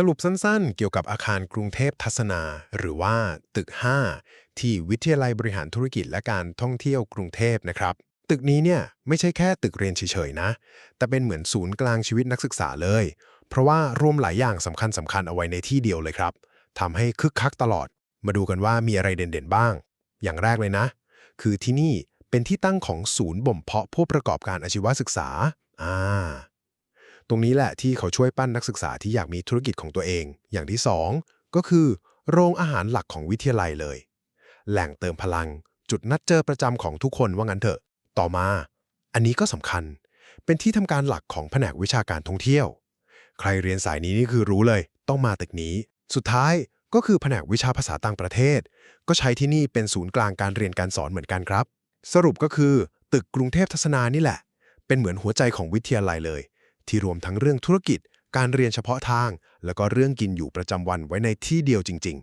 สรุปสั้นๆ เกี่ยวกับอาคารกรุงเทพทัศนา หรือว่าตึก 5 ที่วิทยาลัยบริหารธุรกิจและการท่องเที่ยวกรุงเทพนะครับ ตึกนี้เนี่ยไม่ใช่แค่ตึกเรียนเฉยๆนะ แต่เป็นเหมือนศูนย์กลางชีวิตนักศึกษาเลย เพราะว่ารวมหลายอย่างสำคัญสำคัญๆเอาไว้ในที่เดียวเลยครับทำให้คึกคักตลอด มาดูกันว่ามีอะไรเด่นๆบ้าง อย่างแรกเลยนะ คือที่นี่เป็นที่ตั้งของศูนย์บ่มเพาะผู้ประกอบการอาชีวศึกษา อ่า ตรงนี้แหละที่เขาช่วยปั้นนักศึกษาที่อยากมีธุรกิจของตัวเอง อย่างที่ 2 ก็คือ โรงอาหารหลักของวิทยาลัยเลย แหล่งเติมพลัง จุดนัดเจอประจำของทุกคนว่างั้นเถอะ ต่อมา อันนี้ก็สำคัญ เป็นที่ทำการหลักของแผนกวิชาการท่องเที่ยว ใครเรียนสายนี้นี่คือรู้เลย ต้องมาตึกนี้ สุดท้ายก็คือแผนกวิชาภาษาต่างประเทศ ก็ใช้ที่นี่เป็นศูนย์กลางการเรียนการสอนเหมือนกันครับ สรุปก็คือ ตึกกรุงเทพทัศนานี่แหละ เป็นเหมือนหัวใจของวิทยาลัยเลย ที่รวมทั้งเรื่องธุรกิจ การเรียนเฉพาะทาง แล้วก็เรื่องกินอยู่ประจำวันไว้ในที่เดียวจริง